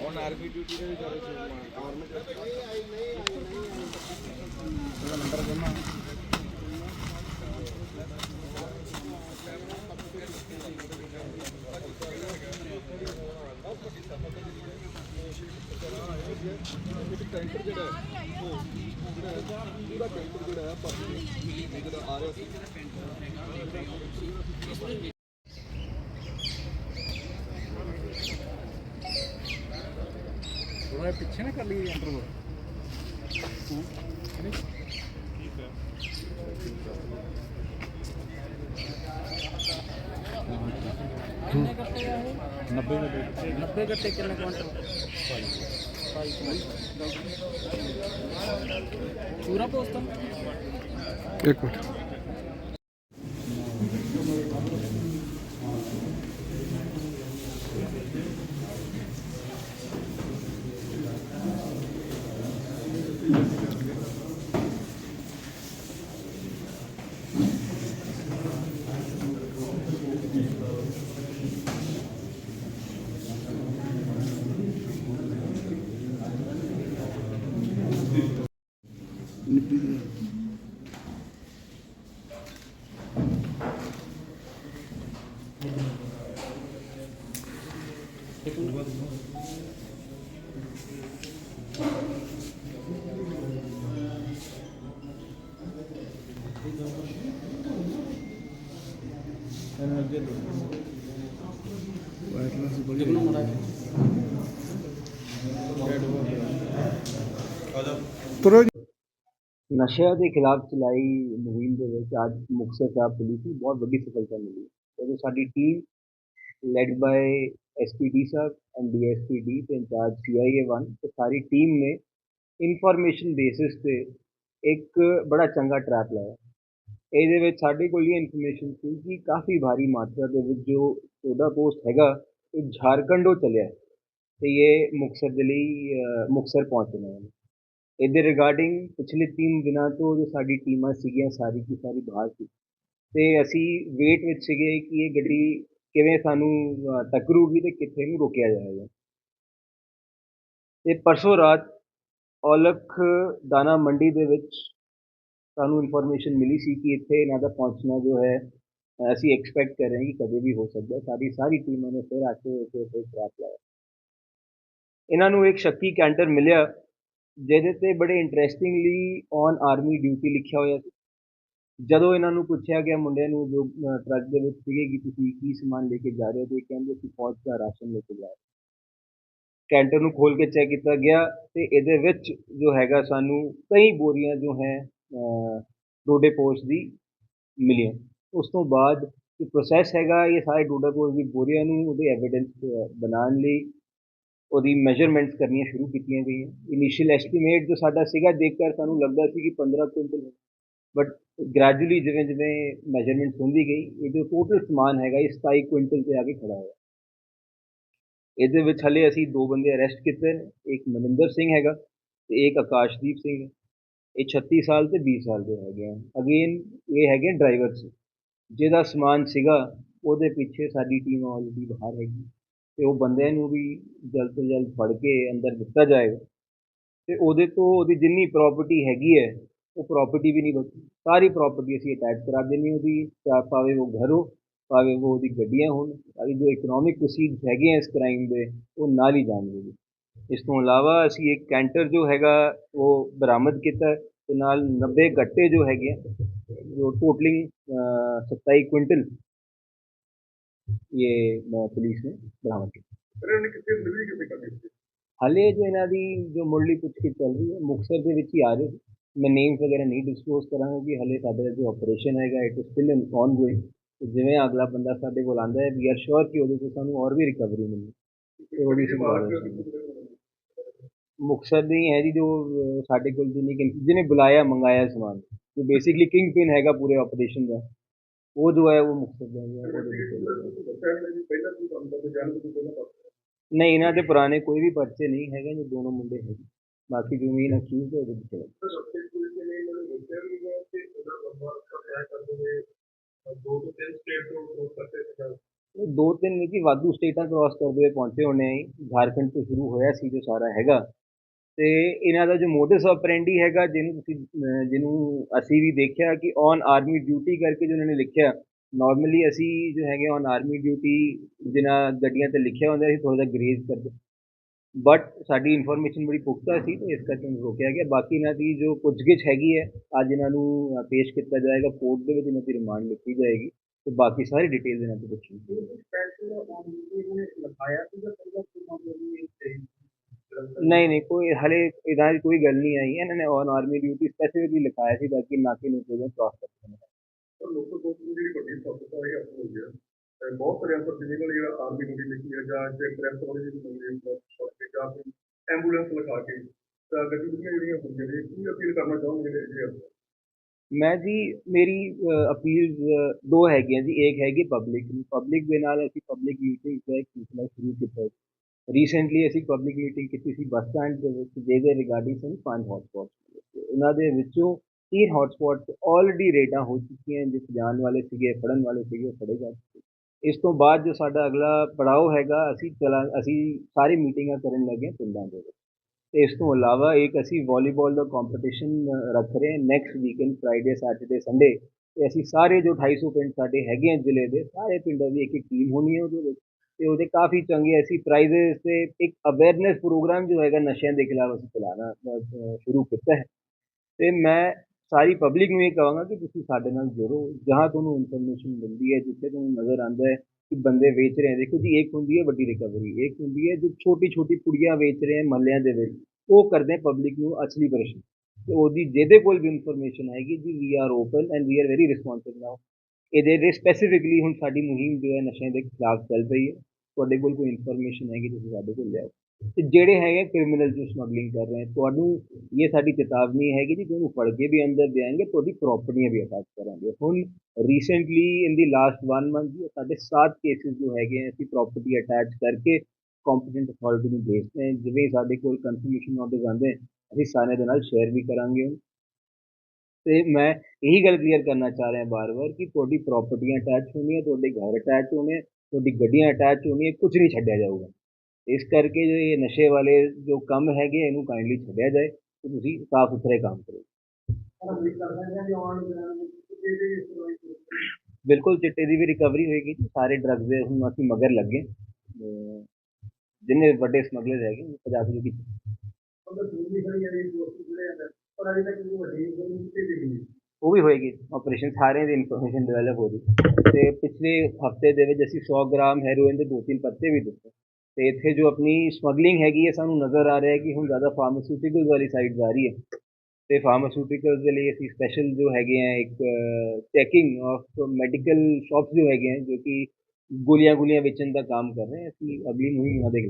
On army duty ਦੇ ਵੀ ਜਾਵੇ government ਉਹਦਾ ਨੰਬਰ ਜਮਾ ਟੈਂਕਰ ਜਿਹੜਾ ਹੈ ਉਹ ਜਿਹੜਾ ਹੈ ਪੂਰਾ ਟੈਂਕਰ ਜਿਹੜਾ ਹੈ ਪਰ ਜਿਹੜਾ ਆ ਰਿਹਾ ਸੀ ਥੋੜਾ ਪਿੱਛੇ ਨਾ ਕਰ ਲਈ ਅੰਦਰ ਕਿੰਨੇ ਕੱਟੇ ਆ ਇਹ। 90 90 90 ਕੱਟੇ ਕਿੰਨੇ ਕੁਇੰਟਲ? ਪੂਰਾ ਪੋਸਟ ਇੱਕ ਮਿੰਟ। ਦੇਖੋ ਮੜਾ ਤੁਰੋ ਨਸ਼ਿਆਂ ਦੇ ਖਿਲਾਫ ਚਲਾਈ ਮੁਹਿੰਮ ਦੇ ਵਿੱਚ ਅੱਜ ਮੁਕਤਸਰ ਸਾਹਿਬ ਪੁਲਿਸ ਨੂੰ ਬਹੁਤ ਵੱਡੀ ਸਫਲਤਾ ਮਿਲੀ। ਜਦੋਂ ਸਾਡੀ ਟੀਮ ਲੈਡ ਬਾਈ ਐਸਪੀਡੀ ਸਾਹਿਬ ਐਂਡ ਡੀਐਸਪੀ ਡੀ ਤੇ ਇੰਚਾਰਜ ਸੀਆਈਏ 1 ਤੇ ਸਾਰੀ ਟੀਮ ਨੇ ਇਨਫੋਰਮੇਸ਼ਨ ਬੇਸਿਸ ਤੇ ਇੱਕ ਬੜਾ ਚੰਗਾ ਟਰੈਕ ਲਾਇਆ। ਇਹਦੇ ਵਿੱਚ ਸਾਡੇ ਕੋਲ ਇਹ ਇਨਫੋਰਮੇਸ਼ਨ ਸੀ ਕਿ ਕਾਫੀ ਭਾਰੀ ਮਾਤਰਾ ਦੇ ਵਿੱਚ ਜੋ ਸੋਡਾ ਪੋਸਟ ਹੈਗਾ, ਇਹ ਝਾਰਖੰਡੋਂ ਚੱਲਿਆ ਅਤੇ ਇਹ ਮੁਕਤਸਰ ਦੇ ਲਈ ਮੁਕਤਸਰ ਪਹੁੰਚਣਾ ਹੈ ਇਹਦੇ ਰਿਗਾਰਡਿੰਗ ਪਿਛਲੇ ਤਿੰਨ ਦਿਨਾਂ ਤੋਂ ਜੋ ਸਾਡੀ ਟੀਮਾਂ ਸੀਗੀਆਂ, ਸਾਰੀ ਦੀ ਸਾਰੀ ਬਾਹਰ ਸੀ। ਅਤੇ ਅਸੀਂ ਵੇਟ ਵਿੱਚ ਸੀਗੇ ਕਿ ਇਹ ਗੱਡੀ ਕਿਵੇਂ ਸਾਨੂੰ ਟੱਕਰੂਗੀ ਅਤੇ ਕਿੱਥੇ ਨੂੰ ਰੋਕਿਆ ਜਾਏਗਾ। ਅਤੇ ਪਰਸੋਂ ਰਾਤ ਔਲਖ ਦਾਣਾ ਮੰਡੀ ਦੇ ਵਿੱਚ ਸਾਨੂੰ ਇਨਫੋਰਮੇਸ਼ਨ ਮਿਲੀ ਸੀ ਕਿ ਇੱਥੇ ਇਹਨਾਂ ਦਾ ਪਹੁੰਚਣਾ ਜੋ ਹੈ, ਅਸੀਂ ਐਕਸਪੈਕਟ ਕਰ ਰਹੇ ਹਾਂ ਕਿ ਕਦੇ ਵੀ ਹੋ ਸਕਦਾ ਸਾਡੀ ਸਾਰੀ ਟੀਮਾਂ ਨੇ ਫਿਰ ਆ ਕੇ ਉੱਥੇ ਉੱਥੇ ਟਰੈਪ ਲਾਇਆ। ਇਹਨਾਂ ਨੂੰ ਇੱਕ ਸ਼ੱਕੀ ਕੈਂਟਰ ਮਿਲਿਆ, ਜਿਹਦੇ ਤੇ ਬੜੇ ਇੰਟਰਸਟਿੰਗਲੀ ਔਨ ਆਰਮੀ ਡਿਊਟੀ ਲਿਖਿਆ ਹੋਇਆ ਸੀ। ਜਦੋਂ ਇਹਨਾਂ ਨੂੰ ਪੁੱਛਿਆ ਗਿਆ ਮੁੰਡਿਆਂ ਨੂੰ ਜੋ ਟਰੱਕ ਦੇ ਵਿੱਚ ਸੀਗੇ ਕਿ ਤੁਸੀਂ ਕੀ ਸਮਾਨ ਲੈ ਕੇ ਜਾ ਰਹੇ ਹੋ, ਤੇ ਇਹ ਕਹਿੰਦੇ ਕਿ ਫੌਜ ਦਾ ਰਾਸ਼ਨ ਲੈ ਕੇ ਜਾ ਰਹੇ ਕੈਂਟਰ ਨੂੰ ਖੋਲ ਕੇ ਚੈੱਕ ਕੀਤਾ ਗਿਆ ਤੇ ਇਹਦੇ ਵਿੱਚ ਜੋ ਹੈਗਾ ਸਾਨੂੰ ਕਈ ਬੋਰੀਆਂ ਜੋ ਹੈ ਡੋਡੇ ਪੋਸਟ ਦੀ ਮਿਲੀਆਂ ਉਸ ਤੋਂ ਬਾਅਦ ਜੋ ਪ੍ਰੋਸੈਸ ਹੈਗਾ, ਇਹ ਸਾਰੇ ਡੋਡਾ ਪੋਸਟ ਦੀ ਬੋਰੀਆਂ ਨੂੰ ਉਹਦੇ ਐਵੀਡੈਂਸ ਬਣਾਉਣ ਲਈ ਉਹਦੀ ਮੈਜ਼ਰਮੈਂਟਸ ਕਰਨੀਆਂ ਸ਼ੁਰੂ ਕੀਤੀਆਂ ਗਈਆਂ। ਇਨੀਸ਼ੀਅਲ ਐਸਟੀਮੇਟ ਜੋ ਸਾਡਾ ਸੀਗਾ ਦੇਖ ਕਰ ਸਾਨੂੰ ਲੱਗਦਾ ਸੀ ਕਿ 15 ਕੁਇੰਟਲ ਬਟ ਗ੍ਰੈਜੂਅਲੀ ਜਿਵੇਂ ਜਿਵੇਂ ਮੈਜ਼ਰਮੈਂਟਸ ਹੁੰਦੀ ਗਈ ਇਹ ਜੋ ਟੋਟਲ ਸਮਾਨ ਹੈਗਾ, ਇਹ 27 ਕੁਇੰਟਲ ਤੇ ਆ ਕੇ ਖੜਾ ਹੋਇਆ। ਇਹਦੇ ਵਿੱਚ ਹਲੇ ਅਸੀਂ ਦੋ ਬੰਦੇ ਅਰੈਸਟ ਕੀਤੇ ਨੇ, ਇੱਕ ਮਨਿੰਦਰ ਸਿੰਘ ਹੈਗਾ ਤੇ ਇੱਕ ਆਕਾਸ਼ਦੀਪ ਸਿੰਘ। ਹੈ ਇਹ 36 ਸਾਲ ਤੇ 20 ਸਾਲ ਦੇ ਹੈਗੇ ਆ। ਅਗੇਨ ਇਹ ਹੈਗੇ ਡਰਾਈਵਰਸ ਜਿਹਦਾ ਸਮਾਨ ਸੀਗਾ, ਉਹਦੇ ਪਿੱਛੇ ਸਾਡੀ ਟੀਮ ਆਲਰੇਡੀ ਬਾਹਰ ਹੈਗੀ। ਤੇ ਉਹ ਬੰਦਿਆਂ ਨੂੰ ਵੀ ਜਲਦ ਤੋਂ ਜਲਦ ਫੜ ਕੇ ਅੰਦਰ ਦਿੱਤਾ ਜਾਏਗਾ ਤੇ ਉਹਦੇ ਤੋਂ ਉਹਦੀ ਜਿੰਨੀ ਪ੍ਰਾਪਰਟੀ ਹੈਗੀ ਹੈ, ਉਹ ਪ੍ਰਾਪਰਟੀ ਵੀ ਨਹੀਂ ਬਚੀ। ਸਾਰੀ ਪ੍ਰਾਪਰਟੀ ਅਸੀਂ ਅਟੈਚ ਕਰਾ ਦੇਣੀ ਉਹਦੀ। ਚਾਹ ਭਾਵੇਂ ਉਹ ਘਰ ਹੋ ਭਾਵੇਂ ਉਹ ਉਹਦੀ ਗੱਡੀਆਂ ਹੋਣ। ਭਾਵੇਂ ਜੋ ਇਕਨੋਮਿਕ ਪ੍ਰੋਸੀਡਸ ਹੈਗੇ ਆ ਇਸ ਕ੍ਰਾਈਮ ਦੇ, ਉਹ ਨਾਲ ਹੀ ਜਾਣਗੇ। ਇਸ ਤੋਂ ਇਲਾਵਾ ਅਸੀਂ ਇੱਕ ਕੈਂਟਰ ਜੋ ਹੈਗਾ ਉਹ ਬਰਾਮਦ ਕੀਤਾ ਤੇ ਨਾਲ 90 ਗੱਟੇ ਜੋ ਹੈਗੇ ਜੋ ਟੋਟਲਿੰਗ 27 ਕੁਇੰਟਲ ਇਹ ਪੁਲਿਸ ਨੇ ਬਰਾਮਦ ਕੀਤਾ। ਹਾਲੇ ਜੋ ਇਹਨਾਂ ਦੀ ਜੋ ਮੁੱਢਲੀ ਪੁੱਛਗਿੱਛ ਚੱਲ ਰਹੀ ਹੈ ਮੁਕਤਸਰ ਦੇ ਵਿੱਚ ਹੀ ਆ ਰਹੇ। ਮੈਂ ਨੇਮਸ ਵਗੈਰਾ ਨਹੀਂ ਡਿਸਕਲੋਜ਼ ਕਰਾਂਗਾ ਕਿ ਹਾਲੇ ਸਾਡਾ ਜੋ ਆਪਰੇਸ਼ਨ ਹੈਗਾ it is still in ongoing ਜਿਵੇਂ ਅਗਲਾ ਬੰਦਾ ਸਾਡੇ ਕੋਲ ਆਂਦਾ ਹੈ ਵੀ ਆਰ ਸ਼ੋਰ ਕਿ ਉਹਦੇ ਤੋਂ ਸਾਨੂੰ ਹੋਰ ਵੀ ਰਿਕਵਰੀ ਮਿਲੇ ਤੇ ਉਹਦੀ ਸੰਭਾਵਨਾ ਮੁਕਤਸਰ ਦੀ ਹੈ ਜੀ ਜੋ ਅਹ, ਸਾਡੇ ਕੋਲ ਜਿਹਨੇ ਕਿ- ਜਿਹਨੇ ਬੁਲਾਇਆ ਮੰਗਾਇਆ ਸਮਾਨ। ਜੋ ਬੇਸਿਕਲੀ ਕਿੰਗ ਪਿਨ ਹੈਗਾ ਪੂਰੇ ਆਪਰੇਸ਼ਨ ਦਾ। ਉਹ ਜੋ ਹੈ ਉਹ ਮੁਕਤਸਰ ਦਾ ਹੈ ਉਹਦੇ ਵਿੱਚ ਨਹੀਂ ਇਹਨਾਂ ਦੇ ਪੁਰਾਣੇ ਕੋਈ ਵੀ ਪਰਚੇ ਨਹੀਂ ਹੈਗੇ ਜੋ ਦੋਨੋਂ ਮੁੰਡੇ ਹੈਗੇ। ਬਾਕੀ ਜੋ ਮੇਨ ਅਕਿਊਜ਼ ਹੈ। ਉਹਦੇ ਵਿੱਚ ਦੋ ਤਿੰਨ ਨਹੀਂ ਕਿ ਵਾਧੂ ਸਟੇਟਾਂ ਕ੍ਰਾਸ ਕਰਦੇ ਹੋਏ ਪਹੁੰਚੇ ਹੋਣੇ ਆ ਜੀ। ਝਾਰਖੰਡ ਤੋਂ ਸ਼ੁਰੂ ਹੋਇਆ ਸੀ ਜੋ ਸਾਰਾ ਹੈਗਾ। ਤੇ ਇਹਨਾਂ ਦਾ ਜੋ ਮੋਡਸ ਆਪਰੈਂਡੀ ਹੈਗਾ, ਜਿਹਨੂੰ ਤੁਸੀਂ ਜਿਹਨੂੰ ਅਸੀਂ ਵੀ ਦੇਖਿਆ ਕਿ ਔਨ ਆਰਮੀ ਡਿਊਟੀ ਕਰਕੇ ਜੋ ਉਹਨਾਂ ਨੇ ਲਿਖਿਆ ਨਾਰਮਲੀ ਅਸੀਂ ਜੋ ਹੈਗੇ ਔਨ ਆਰਮੀ ਡਿਊਟੀ ਜਿਨ੍ਹਾਂ ਗੱਡੀਆਂ ਤੇ ਲਿਖਿਆ ਹੁੰਦਾ ਸੀ ਥੋੜਾ ਜਿਹਾ ਗਰੇਜ਼ ਕਰਦੇ ਬਟ ਸਾਡੀ ਇਨਫੋਰਮੇਸ਼ਨ ਬੜੀ ਪੁਖਤਾ ਸੀ ਤੇ ਇਸ ਕਰਕੇ ਉਹਨੂੰ ਰੋਕਿਆ ਗਿਆ। ਬਾਕੀ ਇਹਨਾਂ ਦੀ ਜੋ ਪੁੱਛਗਿੱਛ ਹੈਗੀ ਹੈ, ਅੱਜ ਇਹਨਾਂ ਨੂੰ ਪੇਸ਼ ਕੀਤਾ ਜਾਏਗਾ ਕੋਰਟ ਦੇ ਵਿੱਚ ਇਹਨਾਂ ਦੀ ਰਿਮਾਂਡ ਲਿਖੀ ਜਾਏਗੀ। ਤੇ ਬਾਕੀ ਸਾਰੀ ਡਿਟੇਲ ਇਹਨਾਂ ਤੋਂ ਪੁੱਛੀ ਨਹੀਂ ਨਹੀਂ ਕੋਈ ਹਲੇ ਇਹਦਾ ਕੋਈ ਗੱਲ ਨਹੀਂ ਆਈ ਹੈ ਇਹਨਾਂ ਨੇ ਔਨ ਆਰਮੀ ਡਿਊਟੀ ਸਪੈਸੀਫਿਕਲੀ ਲਿਖਾਇਆ ਸੀ ਤਾਂ ਕਿ ਨਾਕੇ ਨੂੰ ਕੋਈ ਕ੍ਰਾਸ ਕਰ ਸਕਣ ਲੋਕਲ ਕੋਰਟ ਦੀ ਜਿਹੜੀ ਵੱਡੀ ਸਮੱਸਿਆ ਹੈ ਇਹ ਹੋ ਗਿਆ ਤੇ ਬਹੁਤ ਸਾਰੇ ਅੰਦਰ ਫਿਜ਼ੀਕਲ ਜਿਹੜਾ ਆਰਮੀ ਡਿਊਟੀ ਲਿਖੀ ਹੈ ਜਾਂ ਜੇ ਪ੍ਰੈਸ ਵਾਲੀ ਜਿਹੜੀ ਹੁੰਦੀ ਹੈ ਸ਼ੌਟ ਜਾਂ ਫਿਰ ਐਂਬੂਲੈਂਸ ਲਿਖਾ ਕੇ ਤਾਂ ਗਤੀਵਿਧੀਆਂ ਜਿਹੜੀਆਂ ਹੁੰਦੀਆਂ ਨੇ ਕੀ ਅਪੀਲ ਕਰਨਾ ਚਾਹੁੰਦੇ ਜਿਹੜੇ ਜਿਹੜੇ ਅੰਦਰ ਮੈਂ ਜੀ ਮੇਰੀ ਅਪੀਲ ਦੋ ਹੈਗੀਆਂ ਜੀ ਇੱਕ ਹੈਗੀ ਪਬਲਿਕ ਨੂੰ ਪਬਲਿਕ ਦੇ ਨਾਲ ਅਸੀਂ ਪਬਲਿਕ ਮੀਟਿੰਗ ਦਾ ਇੱਕ ਸਿਲਸਿਲਾ ਸ਼ੁਰੂ ਕੀਤਾ ਰੀਸੈਂਟਲੀ ਅਸੀਂ ਪਬਲਿਕ ਮੀਟਿੰਗ ਕੀਤੀ ਸੀ ਬੱਸ ਸਟੈਂਡ ਦੇ ਵਿੱਚ, ਜਿਹਦੇ ਰਿਗਾਰਡਿੰਗ ਸਨ ਪੰਜ ਹੌਟਸਪੌਟਸ ਉਹਨਾਂ ਦੇ ਵਿੱਚੋਂ ਤਿੰਨ ਹੌਟਸਪੌਟਸ ਆਲਰੇਡੀ ਰੇਡਾਂ ਹੋ ਚੁੱਕੀਆਂ ਜਿਸ ਜਾਣ ਵਾਲੇ ਸੀਗੇ, ਫੜਨ ਵਾਲੇ ਸੀਗੇ ਫੜੇ ਜਾ ਚੁੱਕੇ ਇਸ ਤੋਂ ਬਾਅਦ ਜੋ ਸਾਡਾ ਅਗਲਾ ਪੜਾਅ ਹੈਗਾ, ਅਸੀਂ ਚਲਾ, ਅਸੀਂ ਸਾਰੀ ਮੀਟਿੰਗਾਂ ਕਰਨ ਲੱਗੇ ਪਿੰਡਾਂ ਦੇ ਵਿੱਚ। ਤੇ ਇਸ ਤੋਂ ਇਲਾਵਾ ਇੱਕ ਅਸੀਂ ਵਾਲੀਬਾਲ ਦਾ ਕੰਪੀਟੀਸ਼ਨ ਰੱਖ ਰਹੇ ਹਾਂ next weekend Friday Saturday Sunday ਤੇ ਅਸੀਂ ਸਾਰੇ ਜੋ 250 ਪਿੰਡ ਸਾਡੇ ਹੈਗੇ ਆ ਜ਼ਿਲ੍ਹੇ ਦੇ, ਸਾਰੇ ਪਿੰਡਾਂ ਦੀ ਇੱਕ ਇੱਕ ਟੀਮ ਹੋਣੀ ਹੈ ਉਹਦੇ ਵਿੱਚ। ਤੇ ਉਹਦੇ ਕਾਫੀ ਚੰਗੇ ਐਸੀ ਪ੍ਰਾਈਜ਼es ਤੇ ਇੱਕ ਅਵੇਅਰਨੈਸ ਪ੍ਰੋਗਰਾਮ ਜੋ ਹੈਗਾ ਨਸ਼ਿਆਂ ਦੇ ਖਿਲਾਫ ਅਸੀਂ ਚਲਾਉਣਾ ਸ਼ੁਰੂ ਕੀਤਾ ਹੈ। ਤੇ ਮੈਂ ਸਾਰੀ ਪਬਲਿਕ ਨੂੰ ਇਹ ਕਹਾਂਗਾ ਕਿ ਤੁਸੀਂ ਸਾਡੇ ਨਾਲ ਜੁੜੋ, ਜਹਾਂ ਤੁਹਾਨੂੰ ਇਨਫੋਰਮੇਸ਼ਨ ਮਿਲਦੀ ਹੈ, ਜਿੱਥੇ ਤੁਹਾਨੂੰ ਨਜ਼ਰ ਆਉਂਦਾ ਹੈ ਕਿ ਬੰਦੇ ਵੇਚ ਰਹੇ ਦੇਖੋ ਜੀ, ਇੱਕ ਹੁੰਦੀ ਹੈ ਵੱਡੀ ਰਿਕਵਰੀ ਇੱਕ ਹੁੰਦੀ ਹੈ ਜੋ ਛੋਟੀ ਛੋਟੀ ਪੁੜੀਆਂ ਵੇਚ ਰਹੇ ਹੈ ਮਹੱਲਿਆਂ ਦੇ ਵਿੱਚ। ਉਹ ਕਰਦੇ ਪਬਲਿਕ ਨੂੰ ਅਸਲੀ ਪਰੇਸ਼ਾਨ। ਤੇ ਉਹਦੀ ਜਿਹਦੇ ਕੋਲ ਵੀ ਇਨਫੋਰਮੇਸ਼ਨ ਆਏਗੀ ਜੀ we are open and we are very responsive now ਇਹਦੇ ਦੇ ਸਪੈਸੀਫਿਕਲੀ ਹੁਣ ਸਾਡੀ ਮੁਹਿੰਮ ਜੋ ਹੈ ਨਸ਼ਿਆਂ ਦੇ ਖਿਲਾਫ ਚੱਲ ਰਹੀ ਹੈ। ਤੁਹਾਡੇ ਕੋਲ ਕੋਈ ਇਨਫੋਰਮੇਸ਼ਨ ਹੈਗੀ, ਤੁਸੀਂ ਸਾਡੇ ਕੋਲ ਲਿਆਓ। ਤੇ ਜਿਹੜੇ ਹੈਗੇ ਕ੍ਰਿਮੀਨਲ ਜੋ ਸਮਗਲਿੰਗ ਕਰ ਰਹੇ ਤੁਹਾਨੂੰ ਇਹ ਸਾਡੀ ਚੇਤਾਵਨੀ ਹੈਗੀ ਜੀ, ਤੁਹਾਨੂੰ ਫੜ ਕੇ ਵੀ ਅੰਦਰ ਦੇਾਂਗੇ ਤੁਹਾਡੀ ਪ੍ਰਾਪਰਟੀਆਂ ਵੀ ਅਟੈਚ ਕਰਾਂਗੇ। ਹੁਣ recently in the last 1 month ਜੀ, ਸਾਡੇ 7 ਕੇਸਿਸ ਜੋ ਹੈਗੇ ਹੈ ਅਸੀਂ ਪ੍ਰਾਪਰਟੀ ਅਟੈਚ ਕਰਕੇ ਕੰਪੀਟੈਂਟ ਅਥਾਰਟੀ ਨੂੰ ਭੇਜਦੇ ਹਾਂ। ਜਿਵੇਂ ਸਾਡੇ ਕੋਲ ਕਨਫਰਮੇਸ਼ਨ ਨੋਟਿਸ ਆਉਂਦੇ ਅਸੀਂ ਸਾਰੇ ਦੇ ਨਾਲ ਸ਼ੇਅਰ ਵੀ ਕਰਾਂਗੇ। ਤੇ ਮੈਂ ਇਹੀ ਗੱਲ ਕਲੀਅਰ ਕਰਨਾ ਚਾਹ ਰਿਹਾ ਬਾਰ-ਬਾਰ ਕਿ ਤੁਹਾਡੀ ਪ੍ਰਾਪਰਟੀਆਂ ਅਟੈਚ ਹੋਣੀਆਂ, ਤੁਹਾਡੇ ਘਰ ਅਟੈਚ ਹੋਣੇ ਤੁਹਾਡੀ ਗੱਡੀਆਂ ਅਟੈਚ ਹੋਣੀਆਂ ਕੁਝ ਨਹੀਂ ਛੱਡਿਆ ਜਾਊਗਾ। ਇਸ ਕਰਕੇ ਜੋ ਇਹ ਨਸ਼ੇ ਵਾਲੇ ਜੋ ਕੰਮ ਹੈਗੇ ਇਹਨੂੰ ਕਾਈਂਡਲੀ ਛੱਡਿਆ ਜਾਏ ਤੇ ਤੁਸੀਂ ਸਾਫ਼ ਸੁਥਰੇ ਕੰਮ ਕਰੋ। ਬਿਲਕੁਲ, ਚਿੱਟੇ ਦੀ ਵੀ ਰਿਕਵਰੀ ਹੋਏਗੀ ਸਾਰੇ ਡਰੱਗਸ ਦੇ ਹੁਣ ਅਸੀਂ ਮਗਰ ਲੱਗੇ ਜਿੰਨੇ ਵੱਡੇ ਸਮਗਲਰ ਹੈਗੇ ਪੰਜਾਬ ਦੇ ਵਿੱਚ ਉਹ ਵੀ ਹੋਏਗੀ ਆਪਰੇਸ਼ਨ ਸਾਰਿਆਂ ਦੀ ਇਨਫੋਰਮੇਸ਼ਨ ਡਿਵੈਲਪ ਹੋ ਰਹੀ ਤੇ ਪਿਛਲੇ ਹਫ਼ਤੇ ਦੇ ਵਿੱਚ ਅਸੀਂ 100 ਗ੍ਰਾਮ ਹੈਰੋਇਨ ਦੇ ਦੋ ਤਿੰਨ ਪੱਤੇ ਵੀ ਦਿੱਤੇ। ਤੇ ਇੱਥੇ ਜੋ ਆਪਣੀ ਸਮਗਲਿੰਗ ਹੈਗੀ ਹੈ, ਸਾਨੂੰ ਨਜ਼ਰ ਆ ਰਿਹਾ ਹੈ ਕਿ ਹੁਣ ਜ਼ਿਆਦਾ ਫਾਰਮਾਸਿਊਟੀਕਲ ਵਾਲੀ ਸਾਈਡ ਜਾ ਰਹੀ ਹੈ। ਤੇ ਫਾਰਮਾਸਿਊਟੀਕਲ ਦੇ ਲਈ ਅਸੀਂ ਸਪੈਸ਼ਲ ਜੋ ਹੈਗੇ ਆ, ਇੱਕ ਚੈਕਿੰਗ ਆਫ ਮੈਡੀਕਲ ਸ਼ਾਪਸ ਜੋ ਹੈਗੇ ਆ, ਜੋ ਕਿ ਗੋਲੀਆਂ ਗੋਲੀਆਂ ਵੇਚਣ ਦਾ ਕੰਮ ਕਰ ਰਹੇ ਅਸੀਂ ਅਗਲੀ ਮੁਹਿੰਮ ਉਹਨਾਂ ਦੇ